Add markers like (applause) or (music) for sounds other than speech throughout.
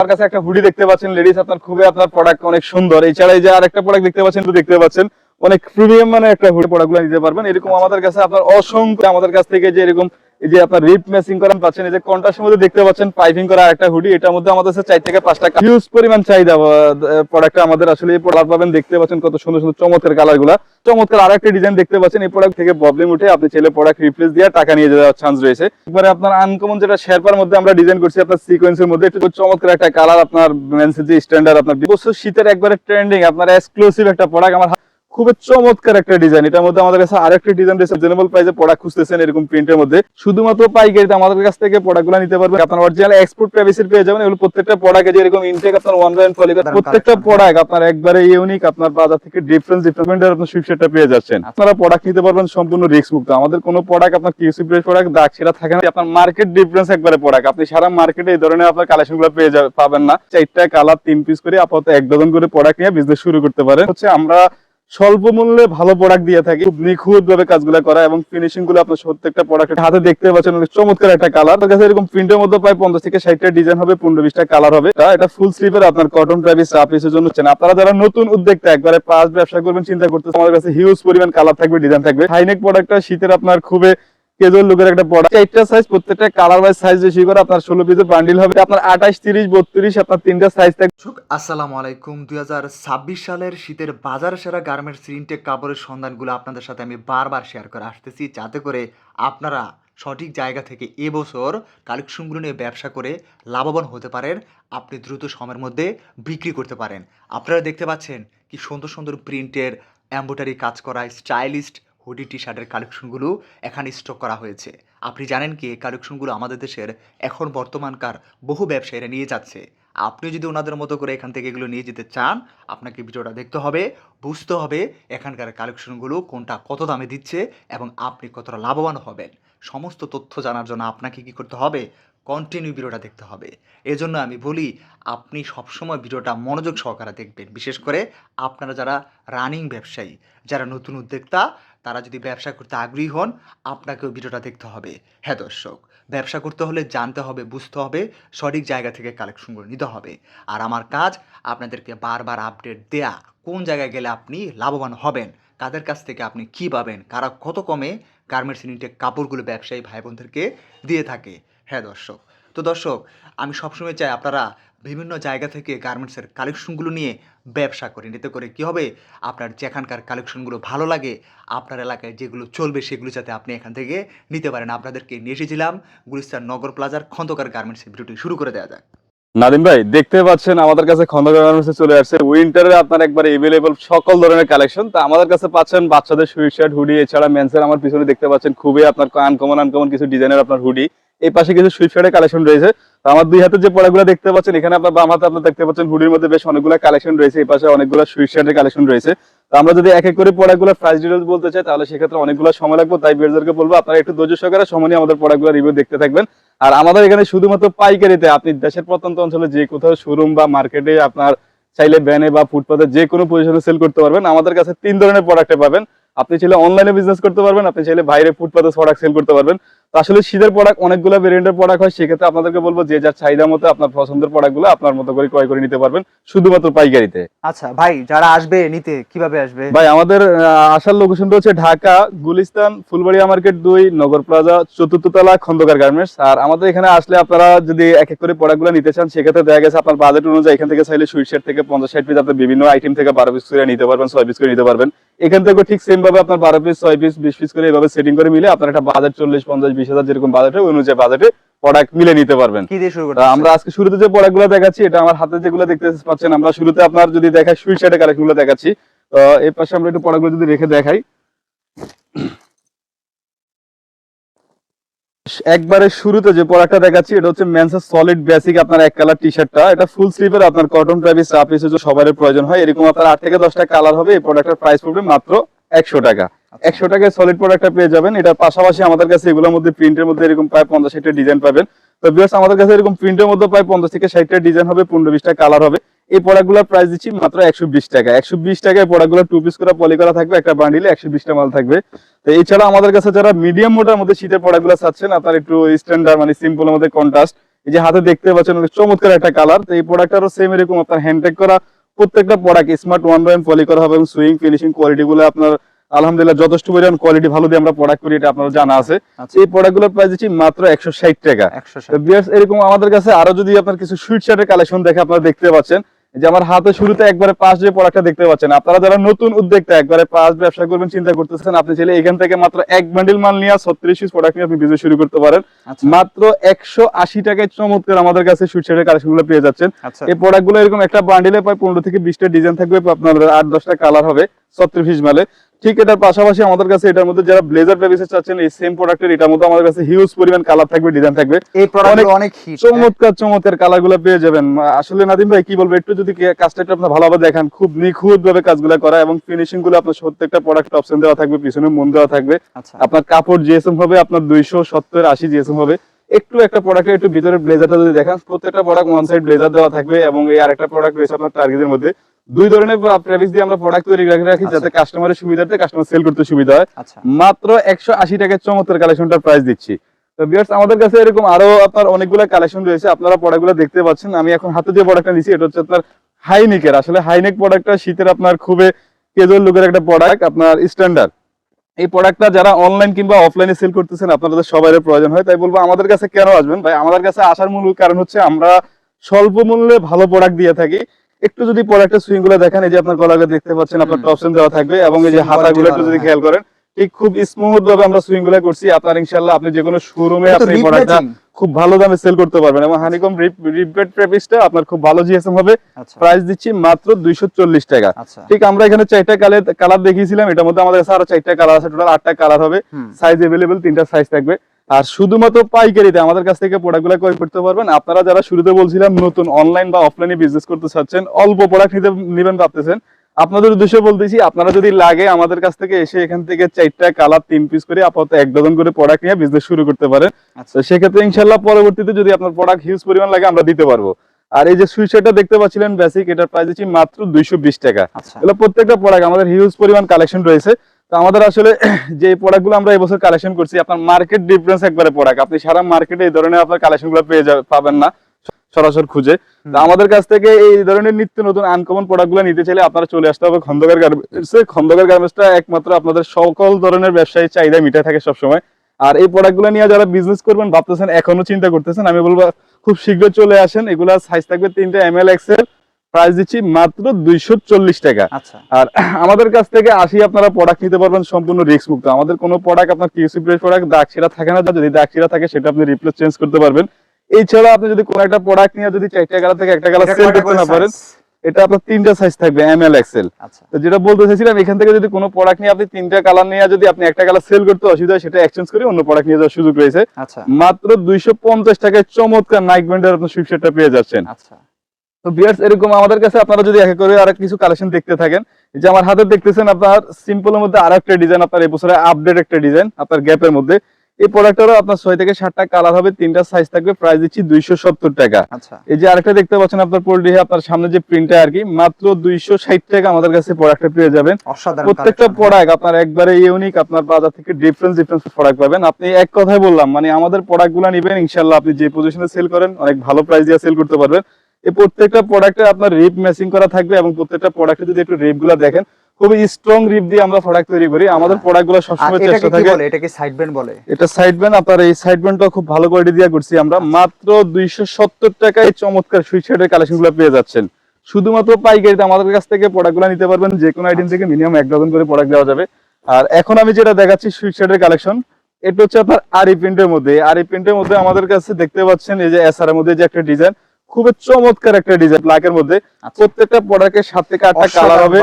আপনার কাছে একটা হুডি দেখতে পাচ্ছেন লেডিস আপনার খুবই আপনার প্রোডাক্ট অনেক সুন্দর। এছাড়া এই যে আরেকটা প্রোডাক্ট দেখতে পাচ্ছেন, তো দেখতে পাচ্ছেন, অনেক প্রিমিয়াম মানে একটা হুডি প্রোডাক্টগুলো নিতে পারবেন। এরকম আমাদের কাছে আপনার অসংখ্য, আমাদের কাছ থেকে যে এরকম এই যে আপনার রিপ ম্যাচিং করান পাচ্ছেন, এই যে কন্ট্রাস্টের মধ্যে দেখতে পাচ্ছেন পাইপিং করা একটা হুডি এটার মধ্যে আমাদের কাছে চার থেকে পাঁচটা হিউজ পরিমাণ চাহিদা প্রোডাক্ট আমাদের আসলে এই প্রোডাক্ট পাবেন। দেখতে পাচ্ছেন কত সুন্দর সুন্দর চমৎকার কালারগুলা। চমৎকার আরেকটা ডিজাইন দেখতে পাচ্ছেন, এই প্রোডাক্ট থেকে প্রবলেম উঠে আপনি ছেলে প্রোডাক্ট রিপ্লেস দিয়ে টাকা নিয়ে যাওয়ার চান্স রয়েছে। এবারে আপনার আনকমন যেটা শেরপার মধ্যে আমরা ডিজাইন করছি, আপনার সিকোয়েন্সের মধ্যে। একটু চমৎকার একটা কালার আপনার মেন্সের যে স্ট্যান্ডার্ড আপনার বছর শীতের একবারে ট্রেন্ডিং আপনার এক্সক্লুসিভ একটা প্রোডাক্ট আমার খুবই চমৎকার একটা ডিজাইন এটার মধ্যে আমাদের কাছে আরেকটা ডিজাইন রিজনেবল প্রাইসে প্রোডাক্ট খুঁজতেছেন এরকম প্রিন্টের মধ্যে। শুধুমাত্র পাইকারিতে আমাদের কাছ থেকে প্রোডাক্টগুলো নিতে পারবেন। আপনার অরিজিনাল এক্সপোর্ট পেয়ে যাবেন এগুলো প্রত্যেকটা প্রোডাক্টে যেরকম ইনটেক আপনার ওয়ান বাই পলিকার প্রত্যেকটা প্রোডাক্ট আপনার একবারে ইউনিক আপনার বাজার থেকে ডিফারেন্স আপনার সুইপসেটটা পেয়ে যাচ্ছেন। আপনারা প্রোডাক্ট নিতে পারবেন সম্পূর্ণ রিস্ক মুক্ত আমাদের কোনো প্রোডাক্ট আপনার প্রেস প্রোডাক্ট দাগ সেটা থাকে না। আপনার মার্কেট ডিফারেন্স একবারে প্রোডাক্ট আপনি সারা মার্কেটে এই ধরনের আপনার কালেকশনগুলো পেয়ে যাবেন পাবেন না। চারটা কালার তিন পিস করে আপাতত এক ডজন করে প্রোডাক্ট নিয়ে বিজনেস শুরু করতে পারেন। হচ্ছে আমরা স্বল্প মূল্যে ভালো প্রোডাক্ট দিয়ে থাকি। খুব নিখুঁত ভাবে কাজগুলো করা এবং ফিনিশিংগুলো আপনার প্রত্যেকটা প্রোডাক্ট হাতে দেখতে পাচ্ছেন, অনেক চমৎকার একটা কালার তার কাছে এরকম প্রিন্টের মধ্যে প্রায় পঞ্চাশ থেকে ষাটটা ডিজাইন হবে, পনেরো বিশটা কালার হবে। এটা ফুল স্লিপের আপনার কটন প্রাইভেট চা জন্য হচ্ছেন আপনারা যারা নতুন উদ্যোগটা একবারে পাঁচ ব্যবসা করবেন, চিন্তা করতেছে আমাদের কাছে হিউজ পরিমাণ কালার থাকবে ডিজাইন থাকবে। হাইনেক প্রোডাক্টটা শীতের আপনার খুবই কেজুয়াল লুকের একটা প্রোডাক্ট চারটা সাইজ প্রত্যেকটা কালার ওয়াইজ সাইজ বেশি করে আপনার ষোলো পিসের বান্ডিল হবে। আপনার আঠাশ, তিরিশ, বত্রিশ, আপনার তিনটা সাইজ আলাইকুম। দুই সালের শীতের বাজার সেরা গার্মেন্টস ইনটেক কাপড়ের সন্ধানগুলো আপনাদের সাথে আমি বারবার শেয়ার করে আসতেছি। যাতে করে আপনারা সঠিক জায়গা থেকে এবছর কালেকশনগুলো নিয়ে ব্যবসা করে লাভবান হতে পারেন। আপনি দ্রুত সময়ের মধ্যে বিক্রি করতে পারেন। আপনারা দেখতে পাচ্ছেন কি সুন্দর সুন্দর প্রিন্টের এম্ব্রয়ডারি কাজ করা স্টাইলিস্ট হুডি টি শার্টের কালেকশনগুলো এখানে স্টক করা হয়েছে। আপনি জানেন কি, এই কালেকশনগুলো আমাদের দেশের এখন বর্তমানকার বহু ব্যবসায়ীরা নিয়ে যাচ্ছে। আপনি যদি ওনাদের মতো করে এখান থেকে এগুলো নিয়ে যেতে চান, আপনাকে ভিডিওটা দেখতে হবে, বুঝতে হবে এখানকার কালেকশনগুলো কোনটা কত দামে দিচ্ছে এবং আপনি কতটা লাভবান হবেন। সমস্ত তথ্য জানার জন্য আপনাকে কি করতে হবে কন্টিনিউ ভিডিওটা দেখতে হবে। এজন্য আমি বলি, আপনি সবসময় ভিডিওটা মনোযোগ সহকারে দেখবেন। বিশেষ করে আপনারা যারা রানিং ব্যবসায়ী, যারা নতুন উদ্যোক্তা তারা যদি ব্যবসা করতে আগ্রহী হন, আপনাকেও ভিডিওটা দেখতে হবে। হ্যাঁ দর্শক, ব্যবসা করতে হলে জানতে হবে, বুঝতে হবে, সঠিক জায়গা থেকে কালেকশনগুলো নিতে হবে। আর আমার কাজ, আপনাদেরকে বারবার আপডেট দেয়া, কোন জায়গায় গেলে আপনি লাভবান হবেন, কাদের কাছ থেকে আপনি কি পাবেন, কারা কত কমে গার্মেন্টস ইউনিটের কাপড়গুলো ব্যবসায়ী ভাই বোনদেরকে দিয়ে থাকে। হ্যাঁ দর্শক তো দর্শক, আমি সবসময় চাই আপনারা বিভিন্ন জায়গা থেকে গার্মেন্টসের কালেকশনগুলো নিয়ে ব্যবসা করেন এতে করে কি হবে? আপনার যেখানকার কালেকশনগুলো ভালো লাগে, আপনার এলাকায় যেগুলো চলবে সেগুলো যাতে আপনি এখান থেকে নিতে পারেন। আপনাদেরকে নিয়ে এসেছিলাম গুলিস্তান নগর প্লাজার খন্দকার গার্মেন্টসের ভিডিওটি শুরু করে দেওয়া যাক। নাদিম ভাই, দেখতে পাচ্ছেন আমাদের কাছে খন্দকার গার্মেন্টসে চলে আসছে। উইন্টারে আপনার একবার এভেলেবল সকল ধরনের কালেকশন। তা আমাদের কাছে পাচ্ছেন বাচ্চাদের সুইট শার্ট, হুডি, এছাড়া মেন্সের আমার পিছনে দেখতে পাচ্ছেন খুবই আপনার আনকমন আনকমন কিছু ডিজাইনের আপনার হুডি। এই পাশে কিছু সুইট শার্টের কালেকশন রয়েছে। আমার দুই হাতে যে পড়াগুলো দেখতে পাচ্ছেন, এখানে আপনার বাম হাতে আপনার দেখতে পাচ্ছেন, হুডির মধ্যে বেশ অনেকগুলো কালেকশন রয়েছে, এই পাশে অনেকগুলো সুইট শার্টের কালেকশন রয়েছে। তো আমরা যদি এক এক করে পড়াগুলো প্রাইস ডিটেলস বলতে চাই, তাহলে সেক্ষেত্রে অনেকগুলো সময় লাগবে। তাই বেরদেরকে বলব, আপনারা একটু ধৈর্য সহকারে সময় নিয়ে আমাদের পড়াগুলো রিভিউ দেখতে থাকবেন। আর আমাদের এখানে শুধুমাত্র পাইকারিতে আপনি দেশের প্রত্যন্ত অঞ্চলে যে কোথাও শোরুম বা মার্কেটে আপনার চাইলে ব্যানে বা ফুটপাতে যে কোনো পজিশনে সেল করতে পারবেন। আমাদের কাছে তিন ধরনের প্রোডাক্টে পাবেন। আপনি চাইলে অনলাইনে বিজনেস করতে পারবেন, আপনি চাইলে বাইরে ফুটপাতে প্রোডাক্ট সেল করতে পারবেন। তো আসলে শীতের প্রোডাক্ট অনেকগুলো ভেরিয়েন্টের প্রোডাক্ট হয় সেক্ষেত্রে আপনাদেরকে বলব যে যার চাহিদা মতো আপনার পছন্দের প্রোডাক্টগুলো আপনার মতো করে ক্রয় করে নিতে পারবেন শুধুমাত্র পাইকারিতে। আচ্ছা ভাই যারা আসবে নিতে কীভাবে আসবে? ভাই আমাদের আসার লোকেশনটা হচ্ছে ঢাকা গুলিস্তান ফুলবাড়িয়া মার্কেট দুই নগর প্লাজা চতুর্থ তলা খন্দকার গার্মেন্টস। আর আমাদের এখানে আসলে আপনারা যদি এক এক করে প্রোডাক্টগুলো নিতে চান সেক্ষেত্রে দেখা গেছে আপনার বাজেট অনুযায়ী এখান থেকে চাইলে সুইট সেট থেকে পঞ্চাশ ষাট পিস আপনি বিভিন্ন আইটেম থেকে বারো পিস করে নিতে পারবেন ছয় পিস করে নিতে পারবেন। এখান থেকে ঠিক সেম ভাবে আপনার বারো পিস ছয় পিস বিশ পিস করে এভাবে সেটিং করে মিলে আপনার একটা বাজেট চল্লিশ পঞ্চাশ বিশ হাজার যেরকম বাজেট ওই অনুযায়ী বাজেটে প্রোডাক্ট মিলে নিতে পারবেন। কি দিয়ে শুরু করতে আমরা আজকে শুরুতে যে প্রোডাক্টগুলো দেখাচ্ছি এটা আমার হাতে যেগুলো দেখতে পাচ্ছেন আমরা শুরুতে আপনার যদি দেখাই সুইট শার্টের কালেকশনগুলো দেখাচ্ছি। তো এর পাশে আমরা একটু প্রোডাক্টগুলো যদি রেখে দেখাই। একবারে শুরুতে যে প্রোডাক্টটা দেখাচ্ছি এটা হচ্ছে মেন্সের সলিড বেসিক আপনার এক কালার টি শার্টটা এটা ফুল স্লিভের আপনার কটন প্রাইস চাপ এসে সবার প্রয়োজন হয়। এরকম আপনার আট থেকে দশটা কালার হবে এই প্রোডাক্টের প্রাইস পড়বে মাত্র একশো টাকা। একশো টাকায় সলিড প্রোডাক্টটা পেয়ে যাবেন। এটার পাশাপাশি আমাদের কাছে এগুলোর মধ্যে প্রিন্টের মধ্যে এরকম প্রায় পঞ্চাশ ষাটটা ডিজাইন পাবেন। তো বিয়ার্স আমাদের কাছে এরকম প্রিন্টের মধ্যে প্রায় পঞ্চাশ থেকে ষাটটা ডিজাইন হবে পনেরো বিশটা কালার হবে। এই প্রোডাক্টগুলোর প্রাইস দিচ্ছি মাত্র একশো বিশ টাকা। একশো বিশ টাকায় প্রোডাক্টগুলো টু পিস করে পলি করা থাকবে একটা বান্ডিলে একশো বিশটা মাল থাকবে। তো এছাড়া আমাদের কাছে যারা মিডিয়াম মোটার মধ্যে শীতের প্রোডাক্টগুলো চাচ্ছেন আপনার একটু স্ট্যান্ডার্ড মানে সিম্পলের মধ্যে কন্ট্রাস্ট এই যে হাতে দেখতে পাচ্ছেন চমৎকার একটা কালার তো এই প্রোডাক্টটারও সেম এরকম আপনার হ্যান্ডটেক করা প্রত্যেকটা product smart one by poly করা হবে এবং সুইং ফিনিশিং কোয়ালিটি গুলো আপনার আলহামদুলিল্লাহ যথেষ্ট পরিমাণ কোয়ালিটি ভালো দিয়ে আমরা প্রোডাক্ট করি এটা আপনার জানা আছে। আচ্ছা। এই প্রোডাক্টগুলোর প্রাইস দিচ্ছি মাত্র একশো ষাট টাকা। একশো এরকম আমাদের কাছে আরও যদি আপনার কিছু সুইট শার্টের কালেকশন দেখে আপনারা দেখতে পাচ্ছেন যে আমার হাতে শুরুতে একবারে পাঁচ যে প্রোডাক্টটা দেখতে পাচ্ছেন আপনারা যারা নতুন উদ্যোক্তা একবারে পাঁচ ব্যবসা করবেন চিন্তা করতেছেন আপনি চাইলে এখান থেকে মাত্র এক বান্ডিল মাল নিয়ে ছত্রিশ পিস প্রোডাক্ট নিয়ে আপনি বিজনেস শুরু করতে পারেন। আচ্ছা। মাত্র একশো আশি টাকায় চমৎকার আমাদের কাছে শার্টের কালেকশনগুলো পেয়ে যাচ্ছেন। আচ্ছা। এই প্রোডাক্টগুলো এরকম একটা বান্ডিলে প্রায় পনেরো থেকে বিশটা ডিজাইন থাকবে আপনার আট দশটা কালার হবে ছত্রিশ মালে। ঠিক এটার পাশাপাশি আমাদের কাছে এটার মধ্যে যারা ব্লেজার বেবিসে চাচ্ছেন এই সেম প্রোডাক্টের এটার মধ্যে আমাদের কাছে হিউজ পরিমাণ কালার থাকবে ডিজাইন থাকবে। এই প্রোডাক্ট অনেক অনেক চমৎকার চমৎকার কালারগুলো পেয়ে যাবেন। আসলে নাদিম ভাই কি বলব একটু যদি কাজটা একটু আপনার ভালোভাবে দেখেন। খুব নিখুঁত ভাবে কাজগুলো করা এবং ফিনিশিংগুলো আপনার প্রত্যেকটা প্রোডাক্ট অপশন দেওয়া থাকবে পিছনে মন দেওয়া থাকবে। আচ্ছা। আপনার কাপড় জিএসএম হবে আপনার দুইশো সত্তর আশি জিএসএম হবে একটু একটা প্রোডাক্টের একটু ভিতরে ব্লেজারটা যদি দেখেন প্রত্যেকটা প্রোডাক্ট ওয়ান সাইড ব্লেজার দেওয়া থাকবে এবং এই আরেকটা প্রোডাক্ট রয়েছে আপনার টার্গেটের মধ্যে। দুই ধরনের প্রেভিস দিয়ে আমরা প্রোডাক্ট তৈরি করে রাখি যাতে কাস্টমারের সুবিধাতে কাস্টমার সেল করতে সুবিধা হয়। আচ্ছা। মাত্র একশো আশি টাকার চমৎকার কালেকশনটার প্রাইস দিচ্ছি। তো বিয়ার্স আমাদের কাছে এরকম আরও আপনার অনেকগুলো কালেকশন রয়েছে আপনারা প্রোডাক্টগুলো দেখতে পাচ্ছেন। আমি এখন হাতে যে প্রোডাক্টটা নিচ্ছি এটা হচ্ছে আপনার হাইনিকের আসলে হাইনেক প্রোডাক্টটা শীতের আপনার খুবই কেজুয়াল লুকের একটা প্রোডাক্ট আপনার স্ট্যান্ডার্ড এই প্রোডাক্টটা যারা অনলাইন কিংবা অফলাইনে সেল করতেছেন আপনাদের সবাই প্রয়োজন হয়। তাই বলব আমাদের কাছে কেন আসবেন? ভাই আমাদের কাছে আসার মূল কারণ হচ্ছে আমরা স্বল্প মূল্যে ভালো প্রোডাক্ট দিয়ে থাকি। একটু যদি পরে একটা সুইংগুলো দেখেন এই যে আপনার গলাকে দেখতে পাচ্ছেন আপনার টপসেন দেওয়া থাকবে এবং এই যে হাতা গুলো একটু যদি। খেয়াল করেন ঠিক খুব স্মুথ ভাবে আমরা সুইংগুলো করছি আপনার ইনশাল্লাহ আপনি যে কোনো শোরুমে আপনি প্রোডাক্টটা। খুব ভালো দামে সেল করতে পারবেন এবং হানিকম রিপেট প্রেপিসটা আপনার খুব ভালো জিএসএম হবে। আচ্ছা। প্রাইস দিচ্ছি মাত্র দুইশো চল্লিশ টাকা। আচ্ছা। ঠিক আমরা এখানে চারটা কালার কালার দেখিয়েছিলাম এটার মধ্যে আমাদের কাছে আরও চারটা কালার আছে টোটাল আটটা কালার হবে। সাইজ এভেলেবেল তিনটা সাইজ থাকবে। আর শুধুমাত্র পাইকারিতে আমাদের কাছ থেকে প্রোডাক্টগুলো ক্রয় করতে পারবেন। আপনারা যারা শুরুতে বলছিলাম নতুন অনলাইন বা অফলাইনে বিজনেস করতে চাচ্ছেন অল্প প্রোডাক্ট নিতে নেবেন ভাবতেছেন আপনাদের উদ্দেশ্যে বলতেছি আপনারা যদি লাগে আমাদের কাছ থেকে এসে এখান থেকে চারটা কালার তিন পিস করে আপাতত এক ডজন করে প্রোডাক্ট নিয়ে বিজনেস শুরু করতে পারেন। আচ্ছা। সেক্ষেত্রে ইনশাল্লাহ পরবর্তীতে যদি আপনার প্রোডাক্ট হিউজ পরিমাণ লাগে আমরা দিতে পারব। আর এই যে সুইচারটা দেখতে পাচ্ছিলেন বেসিক এটার প্রাইস দিচ্ছি মাত্র দুইশো বিশ টাকা। আচ্ছা। এগুলো প্রত্যেকটা প্রোডাক্ট আমাদের হিউজ পরিমাণ কালেকশন রয়েছে। তো আমাদের আসলে (clears throat) যে প্রোডাক্টগুলো আমরা এবছর কালেকশন করছি আপনার মার্কেট ডিফারেন্স একবারে প্রোডাক্ট আপনি সারা মার্কেটে এই ধরনের আপনার কালেকশনগুলো পেয়ে যাবেন পাবেন না। সরাসরি খুঁজে। তো আমাদের কাছ থেকে এই ধরনের নিত্য নতুন আনকমন প্রোডাক্টগুলো নিতে চাইলে আপনারা চলে আসতে হবে খন্দকার গার্মেন্টস খন্দকার গার্মেন্টসটা একমাত্র আপনাদের সকল ধরনের ব্যবসায়ী চাহিদা মিটে থাকে সবসময়। আর এই প্রোডাক্টগুলো নিয়ে যারা বিজনেস করবেন ভাবতেছেন এখনও চিন্তা করতেছেন আমি বলব খুব শীঘ্র চলে আসেন। এগুলা সাইজ থাকবে তিনটা এম এল এক্সেল প্রাইস দিচ্ছি মাত্র দুইশো চল্লিশ টাকা। আচ্ছা। আর (clears throat) আমাদের কাছ থেকে আসি আপনারা প্রোডাক্ট নিতে পারবেন সম্পূর্ণ রিস্ক মুক্ত আমাদের কোনো প্রোডাক্ট আপনার কিউসি প্রোডাক্ট দাগ ছিঁড়া থাকে না। যদি দাগ ছিঁড়া থাকে সেটা আপনি রিপ্লেস চেঞ্জ করতে পারবেন। এছাড়া আপনি যদি কোনো একটা প্রোডাক্ট নিয়ে যদি চারটা কালার থেকে একটা কালার সেল করতে না পারেন এটা আপনার তিনটা সাইজ থাকবে এম এল এক্সেল তো যেটা বলতে চাইছিলাম এখান থেকে যদি কোনো প্রোডাক্ট নিয়ে আপনি তিনটা কালার নিয়ে যদি আপনি একটা কালার সেল করতে অসুবিধা হয় সেটা এক্সচেঞ্জ করে অন্য প্রোডাক্ট নিয়ে যাওয়ার সুযোগ রয়েছে। আচ্ছা। মাত্র দুইশো পঞ্চাশ টাকায় চমৎকার নাইক ব্যান্ডের আপনার সুইপশার্টটা পেয়ে যাচ্ছেন। আচ্ছা। তো বিয়ার্স এরকম আমাদের কাছে আপনারা যদি এক এক করে আর কিছু কালেকশন দেখতে থাকেন যে আমার হাতে দেখতেছেন আপনার সিম্পলের মধ্যে আর একটা ডিজাইন আপনার এই বছরে আপডেট একটা ডিজাইন আপনার গ্যাপের মধ্যে। এই প্রোডাক্টেরও আপনার ছয় থেকে সাতটা কালার হবে তিনটা সাইজ থাকবে প্রাইস দিচ্ছি দুইশো সত্তর টাকা। আচ্ছা। এই যে আরেকটা দেখতে পাচ্ছেন আপনার পোল্ট্রি আপনার সামনে যে প্রিন্টটা আর কি মাত্র দুইশো ষাট টাকা আমাদের কাছে প্রোডাক্টটা পেয়ে যাবেন। প্রত্যেকটা প্রোডাক্ট আপনার একবারে ইউনিক আপনার বাজার থেকে ডিফারেন্স ডিফারেন্স প্রোডাক্ট পাবেন। আপনি এক কথায় বললাম মানে আমাদের প্রোডাক্টগুলা নিবেন ইনশাল্লাহ আপনি যে পজিশনে সেল করেন অনেক ভালো প্রাইস দিয়ে সেল করতে পারবেন। এই প্রত্যেকটা প্রোডাক্টে আপনার রিপ ম্যাচিং করা থাকবে এবং প্রত্যেকটা প্রোডাক্টে যদি একটু রিপগুলা দেখেন খুবই স্ট্রং রিপ দিয়ে আমরা প্রোডাক্ট তৈরি করি। আমাদের প্রোডাক্টগুলো সবসময় চেষ্টা থাকে। বলে? এটাকে সাইড ব্যান্ড বলে? এটা সাইড ব্যান্ড আপনার এই সাইড ব্যান্ডটা খুব ভালো কোয়ালিটি দিয়ে করছি আমরা। মাত্র দুইশো সত্তর টাকায় চমৎকার সুইচ শার্টের কালেকশনগুলো পেয়ে যাচ্ছেন। শুধুমাত্র পাইকারিতে আমাদের কাছ থেকে প্রোডাক্টগুলো নিতে পারবেন যে কোনো আইটেম থেকে মিনিমাম এক ডজন করে প্রোডাক্ট দেওয়া যাবে। আর এখন আমি যেটা দেখাচ্ছি সুইচ কালেকশন এটা হচ্ছে আপনার আরি প্রিন্টের মধ্যে। আরি প্রিন্টের মধ্যে আমাদের কাছে দেখতে পাচ্ছেন এই যে এসআর এর মধ্যে যে একটা ডিজাইন খুবই চমৎকার একটা ডিজাইন ব্ল্যাকের মধ্যে। আচ্ছা। প্রত্যেকটা প্রোডাক্টের সাত থেকে আটটা কালার হবে?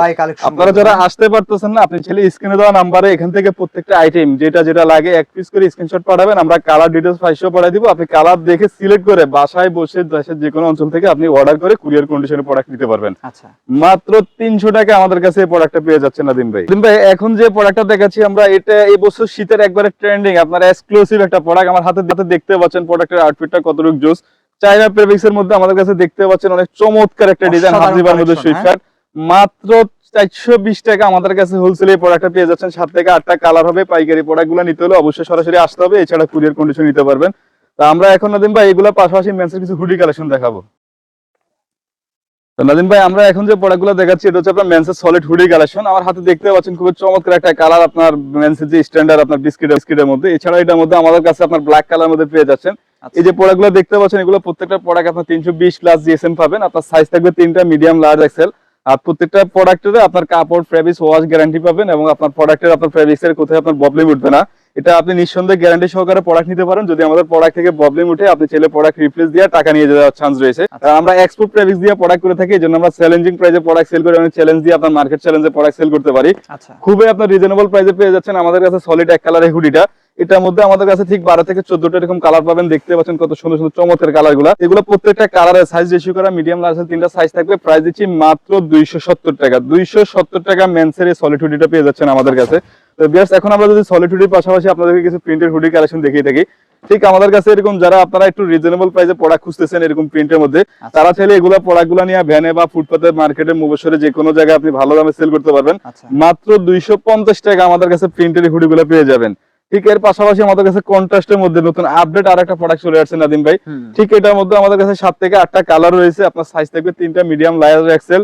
আপনারা যারা? আসতে পারতেছেন না আপনি ছেলে স্ক্রিনে দেওয়া নাম্বারে এখান থেকে প্রত্যেকটা আইটেম যেটা যেটা লাগে এক পিস করে স্ক্রিনশট পাঠাবেন। আমরা কালার ডিটেলস ফাইসও পাঠিয়ে দিব। আপনি কালার দেখে সিলেক্ট করে বাসায় বসে দেশের যে কোনো অঞ্চল থেকে আপনি অর্ডার করে কুরিয়ার কন্ডিশনে প্রোডাক্ট নিতে পারবেন। আচ্ছা। মাত্র তিনশো টাকা আমাদের কাছে এই প্রোডাক্টটা পেয়ে যাচ্ছে নাদিম ভাই। নাদিম ভাই এখন যে প্রোডাক্টটা দেখাচ্ছি আমরা এটা এই বছর শীতের একবারে ট্রেন্ডিং আপনার এক্সক্লুসিভ একটা প্রোডাক্ট আমার হাতে হাতে দেখতে পাচ্ছেন প্রোডাক্টের আউটফিটটা কতটুকু জোস চাইনা প্রেভিক্স এর মধ্যে আমাদের কাছে দেখতে পাচ্ছেন অনেক চমৎকার একটা ডিজাইন হাজিবার মধ্যে collection, সুইফট মাত্র চারশো বিশ টাকা আমাদের কাছে হোলসেল এই প্রোডাক্টটা পেয়ে যাচ্ছেন। সাত থেকে আটটা কালার হবে পাইকারি প্রোডাক্টগুলা নিতে হলে অবশ্যই সরাসরি আসতে হবে। এছাড়া কুরিয়ার কন্ডিশন নিতে পারবেন। তা আমরা এখন নাদিম ভাই এগুলো পাশাপাশি মেন্সের কিছু হুডি কালেকশন দেখাবো। তো নাদিম ভাই আমরা এখন যে প্রোডাক্টগুলো দেখাচ্ছি এটা হচ্ছে আপনার মেন্সের সলিড হুডি কালেকশন আমার হাতে দেখতে পাচ্ছেন খুব চমৎকার একটা কালার আপনার মেন্সের যে স্ট্যান্ডার্ড আপনার বিস্কিট বিস্কিটের মধ্যে। এছাড়া এটার মধ্যে আমাদের কাছে আপনার ব্ল্যাক কালার মধ্যে পেয়ে যাচ্ছেন। এই যে প্রোডাক্টগুলো দেখতে পাচ্ছেন এগুলো প্রত্যেকটা প্রোডাক্ট আপনার তিনশো বিশ প্লাস জিএসএম পাবেন। আপনার সাইজ থাকবে তিনটা মিডিয়াম লার্জ এক্সেল আর প্রত্যেকটা প্রোডাক্টের আপনার কাপড় ফেব্রিক্স ওয়াশ গ্যারান্টি পাবেন এবং আপনার প্রোডাক্টের আপনার ফেব্রিক্স কোথায় আপনার প্রবলেম উঠবে না। এটা আপনি নিঃসন্দেহে গ্যারান্টি সহকারে প্রোডাক্ট নিতে পারেন। যদি আমাদের প্রোডাক্ট থেকে প্রবলেম উঠে আপনি ছেলে প্রোডাক্ট রিপ্লেস দিয়ে টাকা নিয়ে যাওয়ার চান্স রয়েছে। আমরা এক্সপোর্ট ফেব্রিক্স দিয়ে প্রোডাক্ট করে থাকি এই জন্য আমরা চ্যালেঞ্জিং প্রাইসে প্রোডাক্ট সেল করি অনেক চ্যালেঞ্জ দিয়ে আপনার মার্কেট চ্যালেঞ্জে প্রোডাক্ট সেল করতে পারি। আচ্ছা। খুবই আপনার রিজনেবল প্রাইসে পেয়ে যাচ্ছেন। আমাদের কাছে সলিড এক কালারের হুডিটা। এটার মধ্যে আমাদের কাছে ঠিক বারো থেকে চোদ্দটা এরকম কালার পাবেন। দেখতে পাচ্ছেন কত সুন্দর সুন্দর চমৎকার কালারগুলা এগুলো প্রত্যেকটা কালারের সাইজ রেশিও করা মিডিয়াম লার্জ তিনটা সাইজ থাকবে। প্রাইস দিচ্ছি মাত্র দুইশো সত্তর টাকা। দুইশো সত্তর টাকা মেন্সের এই সলিড হুডিটা পেয়ে যাচ্ছেন আমাদের কাছে। তো বিয়ার্স এখন আমরা যদি সলিড হুডির পাশাপাশি আপনাদেরকে কিছু প্রিন্টের হুডি কালেকশন দেখিয়ে থাকি ঠিক আমাদের কাছে এরকম যারা আপনারা একটু রিজনেবল প্রাইসে প্রোডাক্ট খুঁজতেছেন এরকম প্রিন্টের মধ্যে তারা চাইলে এগুলো প্রোডাক্টগুলো নিয়ে ভ্যানে বা মার্কেটে যে কোনো জায়গায় আপনি ভালো দামে সেল করতে পারবেন। আচ্ছা। মাত্র দুইশো পঞ্চাশ টাকা আমাদের কাছে প্রিন্টের হুডি গুলো পেয়ে যাবেন। ঠিক এর পাশাপাশি আমাদের কাছে কন্ট্রাস্টের মধ্যে নতুন আপডেট আর একটা প্রোডাক্ট চলে আসছে নাদিম ভাই। ঠিক এটার মধ্যে আমাদের কাছে সাত থেকে আটটা কালার রয়েছে। আপনার সাইজ থাকবে তিনটা মিডিয়াম লার্জ এক্সেল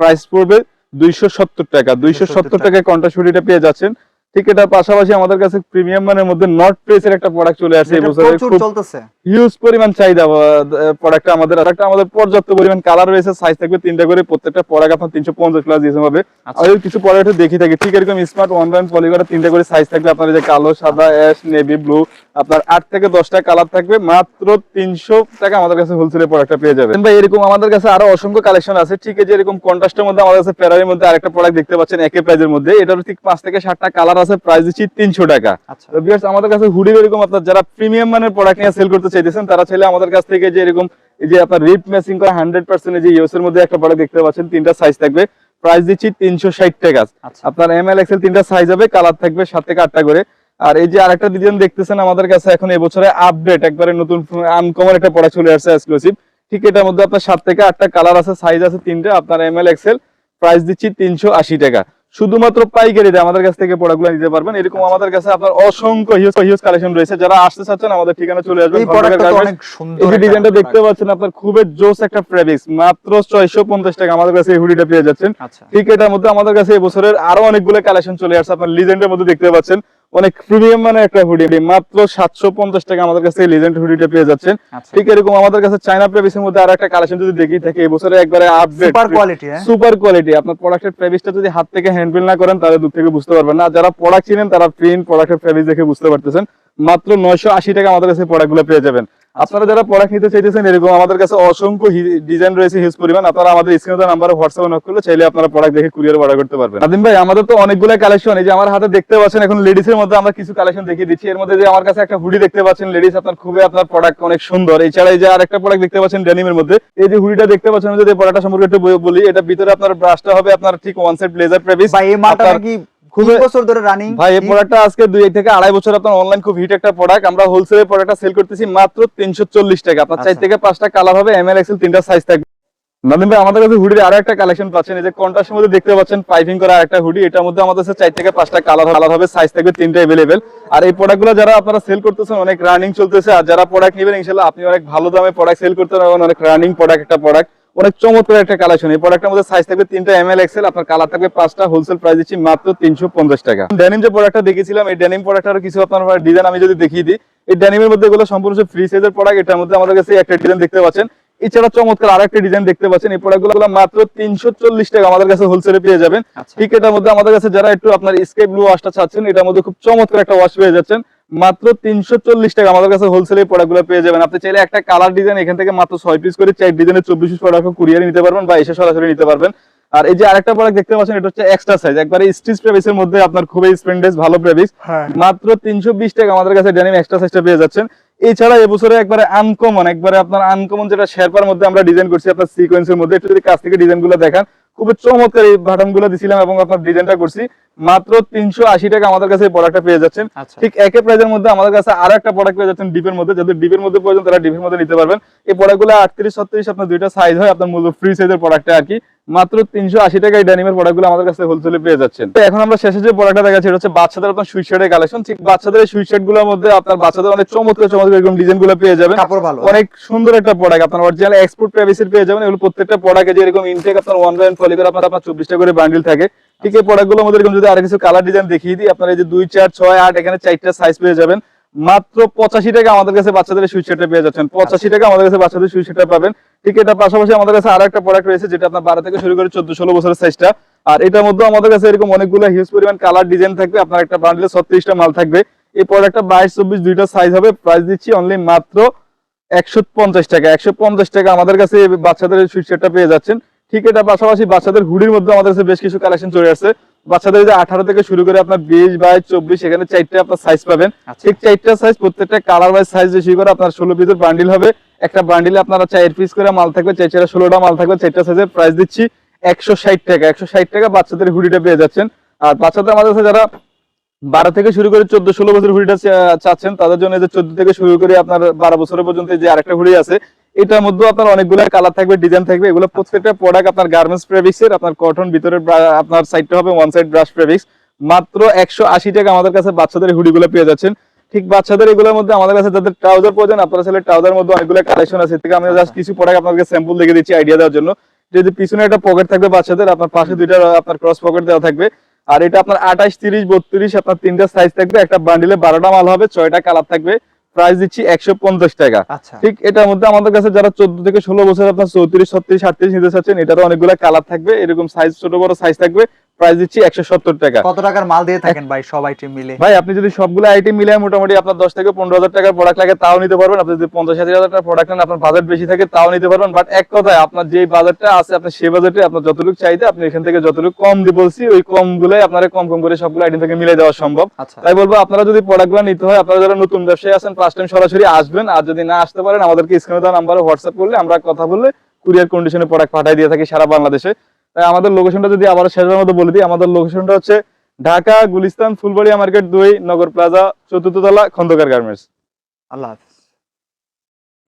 প্রাইস পড়বে দুইশো সত্তর টাকা। দুইশো সত্তর টাকায় কন্ট্রাস্ট হুডিটা পেয়ে যাচ্ছেন। ঠিক এটার পাশাপাশি আমাদের কাছে প্রিমিয়াম মানের মধ্যে নট প্রেসের একটা প্রোডাক্ট চলে আসছে এটা এবছরে প্রচুর খুব চলতেছে। হিউজ পরিমাণ চাহিদা প্রোডাক্ট আমাদের। আর একটা আমাদের পর্যাপ্ত পরিমাণ কালার রয়েছে সাইজ থাকবে তিনটা করে প্রত্যেকটা প্রোডাক্ট আপনার তিনশো পঞ্চাশ প্লাস দিয়েছে হবে। আচ্ছা। আর কিছু প্রোডাক্ট দেখি থাকি। ঠিক এরকম স্মার্ট অনলাইন পলিগরা তিনটা করে সাইজ থাকবে। আপনার এই যে কালো সাদা অ্যাশ নেভি ব্লু আপনার আট থেকে দশটা কালার থাকবে। মাত্র তিনশো টাকা আমাদের কাছে হোলসেলে প্রোডাক্টটা পেয়ে যাবেন। ভাই এরকম আমাদের কাছে আরও অসংখ্য কালেকশন আছে। ঠিক আছে এরকম কন্ট্রাস্টের মধ্যে আমাদের কাছে ফেরারির মধ্যে আরেকটা প্রোডাক্ট দেখতে পাচ্ছেন একই প্রাইজের মধ্যে। এটার ঠিক পাঁচ থেকে সাতটা কালার আছে প্রাইস দিচ্ছি তিনশো টাকা। আচ্ছা। আমাদের কাছে হুডি এরকম আপনার যারা প্রিমিয়াম মানের প্রোডাক্ট নিয়ে সেল করতে চাইতেছেন তারা চাইলে আমাদের কাছ থেকে যে এরকম এই যে আপনার রিপ ম্যাচিং করা হান্ড্রেড পার্সেন্ট যে ইউএস এর মধ্যে একটা প্রোডাক্ট দেখতে পাচ্ছেন তিনটা সাইজ থাকবে। প্রাইস দিচ্ছি তিনশো ষাট টাকা। আচ্ছা। আপনার এম এল এক্সেল তিনটা সাইজ হবে কালার থাকবে সাত থেকে আটটা করে। আর এই যে আরেকটা ডিজাইন দেখতেছেন আমাদের কাছে এখন এবছরে আপডেট একবারে নতুন আনকমন একটা প্রোডাক্ট চলে আসছে এক্সক্লুসিভ ঠিক এটার মধ্যে আপনার সাত থেকে আটটা কালার আছে সাইজ আছে তিনটা। আপনার এম এল এক্সেল প্রাইস দিচ্ছি তিনশো আশি টাকা। শুধুমাত্র পাইকারিতে আমাদের কাছ থেকে প্রোডাক্টগুলো নিতে পারবেন। এরকম আমাদের কাছে আপনার অসংখ্য হিউজ হিউজ কালেকশন রয়েছে। যারা আসতে চাচ্ছেন আমাদের ঠিকানা চলে আসবেন এই খন্দকার প্রোডাক্টটা অনেক সুন্দর এই ডিজাইনটা দেখতে পাচ্ছেন আপনার খুবই জোস একটা ফেব্রিক্স মাত্র ছয়শো পঞ্চাশ টাকা আমাদের কাছে এই হুডিটা পেয়ে যাচ্ছেন। আচ্ছা। ঠিক এটার মধ্যে আমাদের কাছে এবছরের আরও অনেকগুলো কালেকশন চলে আসছে। আপনার লিজেন্ডের মধ্যে দেখতে পাচ্ছেন। অনেক প্রিমিয়াম মানে একটা হুডি মাত্র সাতশো পঞ্চাশ টাকা আমাদের কাছে লিজেন্ড হুডিটা পেয়ে যাচ্ছেন। আচ্ছা। ঠিক এরকম আমাদের কাছে চাইনা প্রেভিসের মধ্যে আর একটা কালেকশন যদি দেখি থাকে এবছরে একবারে update super quality super quality আপনার প্রোডাক্টের প্রেভিসটা যদি হাত থেকে হ্যান্ডবিল না করেন তাহলে দূর থেকে বুঝতে পারবেন না। যারা প্রোডাক্ট চিনেন তারা প্রিন্ট প্রোডাক্টের প্রেভিস দেখে বুঝতে পারতেছেন। মাত্র নয়শো আশি টাকা আমাদের কাছে প্রোডাক্টগুলো পেয়ে যাবেন। আপনারা যারা প্রোডাক্ট নিতে চাইতেছেন এরকম আমাদের কাছে অসংখ্য ডিজাইন রয়েছে হিউজ পরিমাণ। আপনারা আমাদের স্ক্রিনে নাম্বারে হোয়াটসঅ্যাপে নক করলে চাইলে আপনারা প্রোডাক্ট দেখে কুরিয়ার অর্ডার করতে পারবেন। আদিম ভাই আমাদের তো অনেকগুলো কালেকশন এই যে আমার হাতে দেখতে পাচ্ছেন এখন লেডিস এর মধ্যে আমরা কিছু কালেকশন দেখিয়ে দিচ্ছি। এর মধ্যে যে আমার কাছে একটা হুডি দেখতে পাচ্ছেন লেডিস আপনার খুবই আপনার প্রোডাক্ট অনেক সুন্দর। এছাড়া এই যে আরেকটা প্রোডাক্ট দেখতে পাচ্ছেন ডেনিমের মধ্যে। এই যে হুডিটা দেখতে পাচ্ছেন যদি প্রোডাক্টটা সম্পর্কে একটু বলি এটা ভিতরে আপনার ব্রাশটা হবে আপনার ঠিক ওয়ান সাইড ব্লেজার প্রেভিস ভাই এই মালটা নাকি খুবই- বছর ধরে রানিং ভাই এই প্রোডাক্টটা আজকে দুই থেকে আড়াই বছর আপনার অনলাইন খুব হিট একটা প্রোডাক্ট আমরা হোলসেলের প্রোডাক্টটা সেল করতেছি মাত্র তিনশো চল্লিশ টাকা। আপনার চার আচ্ছা। থেকে পাঁচটা কালার হবে এম এল এক্সেল তিনটা সাইজ থাকবে। নাদিম ভাই আমাদের কাছে হুডির আরও একটা কালেকশন পাচ্ছেন এই যে কন্ট্রাস্টের মধ্যে দেখতে পাচ্ছেন পাইপিং করা একটা হুডি এটার মধ্যে আমাদের কাছে চার থেকে পাঁচটা কালার কালার হবে সাইজ থাকবে তিনটা আর এই প্রোডাক্টগুলো যারা আপনারা সেল করতেছেন অনেক রানিং চলতেছে। আর যারা প্রোডাক্ট নেবেন ইনশাল্লাহ আপনি অনেক ভালো দামে প্রোডাক্ট সেল করতে পারবেন অনেক রানিং প্রোডাক্ট একটা প্রোডাক্ট অনেক চমৎকার একটা কালেকশন এই প্রোডাক্টের মধ্যে সাইজ থাকবে তিনটা এম এল এক্সেল আপনার কালার থাকবে পাঁচটা হোলসেল প্রাইস দিচ্ছি মাত্র তিনশো পঞ্চাশ টাকা। ডেনিম যে প্রোডাক্টটা দেখেছিলাম এই ডেনিম প্রোডাক্টের কিছু আপনার ডিজাইন আমি যদি দেখিয়ে দিই এই ডেনিমের মধ্যে এগুলো সম্পূর্ণ ফ্রি সাইজের প্রোডাক্ট এটার মধ্যে আমাদের কাছে একটা ডিজাইন দেখতে পাচ্ছেন। এছাড়া চমৎকার আরেকটা ডিজাইন দেখতে পাচ্ছেন এই প্রোডাক্টগুলো মাত্র তিনশো চল্লিশ টাকা আমাদের কাছে হোলসেলে পেয়ে যাবেন। আচ্ছা। ঠিক এটার মধ্যে আমাদের কাছে যারা একটু আপনার স্কেপ ব্লু ওয়াশটা চাচ্ছেন এটার মধ্যে খুব চমৎকার একটা ওয়াশ পেয়ে যাচ্ছেন। মাত্র তিনশো চল্লিশ টাকা। আমাদের কাছে হোলসেলে প্রোডাক্টগুলো পেয়ে যাবেন। আপনি চাইলে একটা কালার ডিজাইন এখান থেকে মাত্র ছয় পিস করে চার ডিজাইনের চব্বিশ পিস প্রোডাক্ট কুরিয়ারে নিতে পারবেন বা এসে সরাসরি নিতে পারবেন। আর এই যে আরেকটা প্রোডাক্ট দেখতে পাচ্ছেন এটা হচ্ছে এক্সট্রা সাইজ একবারে স্টিচ প্রেভিস এর মধ্যে আপনার খুবই স্পেন্ডেস ভালো প্রেভিস হ্যাঁ। মাত্র তিনশো বিশ টাকা আমাদের কাছে ডেনিম এক্সট্রা সাইজটা পেয়ে যাচ্ছেন। এছাড়া এবছরে একবারে আনকমন একবারে আপনার আনকমন যেটা শেরপার মধ্যে আমরা ডিজাইন করছি আপনার সিকোয়েন্সের মধ্যে। একটু যদি কাছ থেকে ডিজাইনগুলো দেখান খুবই চমৎকার এই বাটনগুলো দিছিলাম এবং আপনার ডিজাইনটা করছি। মাত্র তিনশো আশি টাকা আমাদের কাছে প্রোডাক্টটা পেয়ে যাচ্ছেন। আচ্ছা। ঠিক একই প্রাইজের মধ্যে আমাদের কাছে আরও একটা প্রোডাক্ট পেয়ে যাচ্ছেন ডিপের মধ্যে। যাদের ডিপের মধ্যে প্রয়োজন তারা ডিপের মধ্যে নিতে পারবেন এই প্রোডাক্টগুলো আটত্রিশ ছত্রিশ আপনার দুইটা সাইজ হয় আপনার মূলত ফ্রি সাইজের প্রোডাক্টটা আর কি। মাত্র তিনশো আশি টাকা এই ড্যানিমের প্রোডাক্টগুলো আমাদের কাছে হোলসেলে পেয়ে যাচ্ছেন। তো এখন আমরা শেষে যে প্রোডাক্টটা দেখাচ্ছি এটা হচ্ছে বাচ্চাদের আপনার সুইট শার্টের কালেকশন ঠিক বাচ্চাদের এই সুইট শার্টগুলোর মধ্যে আপনার বাচ্চাদের অনেক চমৎকার চমৎকার এরকম ডিজাইনগুলো পেয়ে যাবেন। কাপড় ভালো। অনেক সুন্দর একটা প্রোডাক্ট আপনার অরিজিনাল এক্সপোর্ট প্রাইভেসির পেয়ে যাবেন। এগুলো প্রত্যেকটা প্রোডাক্টে যে এরকম ইনটেক আপনার ওয়ান ফলি করে আপনার আপনার চব্বিশটা করে বান্ডিল থাকে। ঠিক এই প্রোডাক্টগুলো আমাদের এরকম যদি আর কিছু কালার ডিজাইন দেখিয়ে দিই আপনার এই যে দুই চার ছয় আট এখানে চারটা সাইজ পেয়ে যাবেন। মাত্র পঁচাশি টাকা আমাদের কাছে বাচ্চাদের সুইচ সেটটা পেয়ে যাচ্ছেন। পঁচাশি টাকা আমাদের কাছে বাচ্চাদের সুইচ সেটটা পাবেন। ঠিক এটা পাশাপাশি আমাদের কাছে আরও একটা প্রোডাক্ট রয়েছে, যেটা আপনার বারো থেকে শুরু করে চোদ্দ, ষোলো বছরের সাইজটা আর এটার মধ্যে আমাদের কাছে এরকম অনেকগুলো হিউজ পরিমাণ কালার ডিজাইন থাকবে। আপনার একটা বান্ডিলে ছত্রিশটা মাল থাকবে। এই প্রোডাক্টটা বাইশ, চব্বিশ দুইটা সাইজ হবে। প্রাইস দিচ্ছি অনলি মাত্র একশো পঞ্চাশ টাকা। একশো পঞ্চাশ টাকা আমাদের কাছে বাচ্চাদের সুইট সেটটা পেয়ে যাচ্ছেন। ঠিক এটা পাশাপাশি বাচ্চাদের হুডির মধ্যে আমাদের কাছে বেশ কিছু কালেকশন চলে আসছে। বাচ্চাদের যে আঠারো থেকে শুরু করে আপনার বিশ বাইশ চব্বিশ এখানে চারটে আপনার সাইজ পাবেন। আচ্ছা। ঠিক চারটা সাইজ প্রত্যেকটা কালার ওয়াইজ সাইজ বেশি করে আপনার ষোলো পিসের বান্ডিল হবে। একটা বান্ডিলে আপনারা চার পিস করে মাল থাকবে চার চার ষোলোটা মাল থাকবে চারটা সাইজের প্রাইস দিচ্ছি একশো ষাট টাকা। একশো ষাট টাকা বাচ্চাদের হুডিটা পেয়ে যাচ্ছেন। আর বাচ্চাদের আমাদের কাছে যারা বারো থেকে শুরু করে চোদ্দ ষোলো বছর হুডিটা চাচ্ছেন তাদের জন্য এই যে চোদ্দ থেকে শুরু করে আপনার বারো বছরের পর্যন্ত যে আরেকটা হুডি আছে এটার মধ্যে আপনার অনেকগুলো কালার থাকবে ডিজাইন থাকবে। এগুলো প্রত্যেকটা প্রোডাক্ট আপনার গার্মেন্টস প্রেভিক্সের আপনার কটন ভিতরে আপনার সাইডটা হবে ওয়ান সাইড ব্রাশ প্রেভিক্স মাত্র একশো আশি টাকা আমাদের কাছে বাচ্চাদের হুডিগুলো পেয়ে যাচ্ছেন। ঠিক বাচ্চাদের এগুলোর মধ্যে আমাদের কাছে যাদের ট্রাউজার প্রয়োজন আপনারা ছেলে ট্রাউজার মধ্যে অনেকগুলো কালেকশন আছে। থেকে আমি জাস্ট কিছু প্রোডাক্ট আপনাদের স্যাম্পল দেখে দিচ্ছি আইডিয়া দেওয়ার জন্য। যদি পিছনে একটা পকেট থাকবে বাচ্চাদের আপনার পাশে দুইটা আপনার ক্রস পকেট দেওয়া থাকবে। আর এটা আপনার আঠাশ তিরিশ বত্রিশ আপনার তিনটা সাইজ থাকবে। একটা বান্ডিলে বারোটা মাল হবে ছয়টা কালার থাকবে। প্রাইস দিচ্ছি একশো পঞ্চাশ টাকা। আচ্ছা। ঠিক এটার মধ্যে আমাদের কাছে যারা চোদ্দ থেকে ষোলো বছর আপনার চৌত্রিশ ছত্রিশ আটত্রিশ নিতে চাচ্ছেন এটারও অনেকগুলো কালার থাকবে। এরকম সাইজ ছোট বড় সাইজ থাকবে। প্রাইস দিচ্ছি একশো সত্তর টাকা। কত টাকার মাল দিয়ে থাকেন ভাই সব আইটেম মিলে? ভাই আপনি যদি সবগুলো আইটেম মিলিয়ে মোটামুটি আপনার দশ থেকে পনেরো হাজার টাকার প্রোডাক্ট লাগে তাও নিতে পারবেন। আপনি যদি পঞ্চাশ হাজার টাকার প্রোডাক্ট নেন আপনার বাজেট বেশি থাকে তাও নিতে পারবেন। বাট এক কথায় আপনার যে বাজেটটা আছে আপনার সেই বাজেটে আপনার যতটুকু চাইতে আপনি এখান থেকে যতটুকু কম দিয়ে বলছি ওই কম গুলোই আপনার কম কম করে সবগুলো আইটেম থেকে মিলে দেওয়া সম্ভব। আচ্ছা। তাই বলব আপনারা যদি প্রোডাক্টগুলো নিতে হয় আপনারা যারা নতুন ব্যবসায়ী আছেন ফার্স্ট টাইম সরাসরি আসবেন, আর যদি না আসতে পারেন, আমাদেরকে স্ক্রিনে দেওয়া নাম্বারে হোয়াটসঅ্যাপ করলে আমরা কথা বললে কুরিয়ার কন্ডিশনে প্রোডাক্ট পাঠিয়ে দিয়ে থাকি সারা বাংলাদেশে। তাই আমাদের লোকেশনটা যদি আবার শেষের মতো বলে দিই, আমাদের লোকেশনটা হচ্ছে ঢাকা, গুলিস্তান, ফুলবাড়িয়া মার্কেট দুই, নগর প্লাজা, চতুর্থ তলা খন্দকার গার্মেন্টস। আল্লাহ হাফিজ।